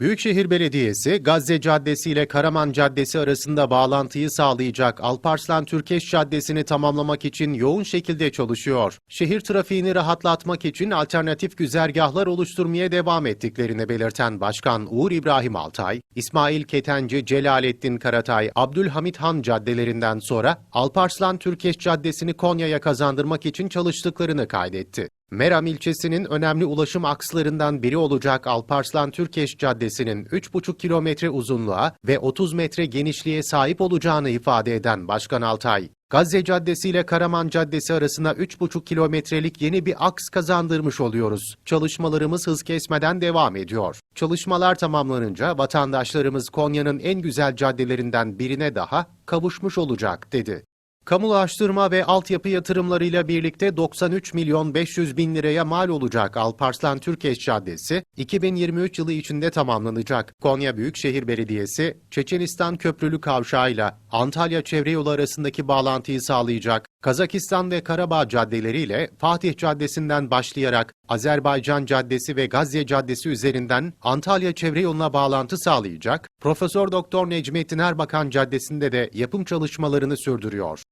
Büyükşehir Belediyesi, Gazze Caddesi ile Karaman Caddesi arasında bağlantıyı sağlayacak Alparslan Türkeş Caddesi'ni tamamlamak için yoğun şekilde çalışıyor. Şehir trafiğini rahatlatmak için alternatif güzergahlar oluşturmaya devam ettiklerini belirten Başkan Uğur İbrahim Altay, İsmail Ketenci, Celalettin Karatay, Abdülhamit Han caddelerinden sonra Alparslan Türkeş Caddesi'ni Konya'ya kazandırmak için çalıştıklarını kaydetti. Meram ilçesinin önemli ulaşım akslarından biri olacak Alparslan Türkeş Caddesi'nin 3,5 kilometre uzunluğa ve 30 metre genişliğe sahip olacağını ifade eden Başkan Altay, Gazze Caddesi ile Karaman Caddesi arasına 3,5 kilometrelik yeni bir aks kazandırmış oluyoruz. Çalışmalarımız hız kesmeden devam ediyor. Çalışmalar tamamlanınca vatandaşlarımız Konya'nın en güzel caddelerinden birine daha kavuşmuş olacak, dedi. Kamulaştırma ve altyapı yatırımlarıyla birlikte 93 milyon 500 bin liraya mal olacak Alparslan Türkeş Caddesi, 2023 yılı içinde tamamlanacak. Konya Büyükşehir Belediyesi, Çeçenistan Köprülü Kavşağı'yla Antalya Çevre Yolu arasındaki bağlantıyı sağlayacak. Kazakistan ve Karabağ caddeleriyle Fatih Caddesi'nden başlayarak Azerbaycan Caddesi ve Gazze Caddesi üzerinden Antalya Çevre Yolu'na bağlantı sağlayacak. Profesör Doktor Necmettin Erbakan Caddesi'nde de yapım çalışmalarını sürdürüyor.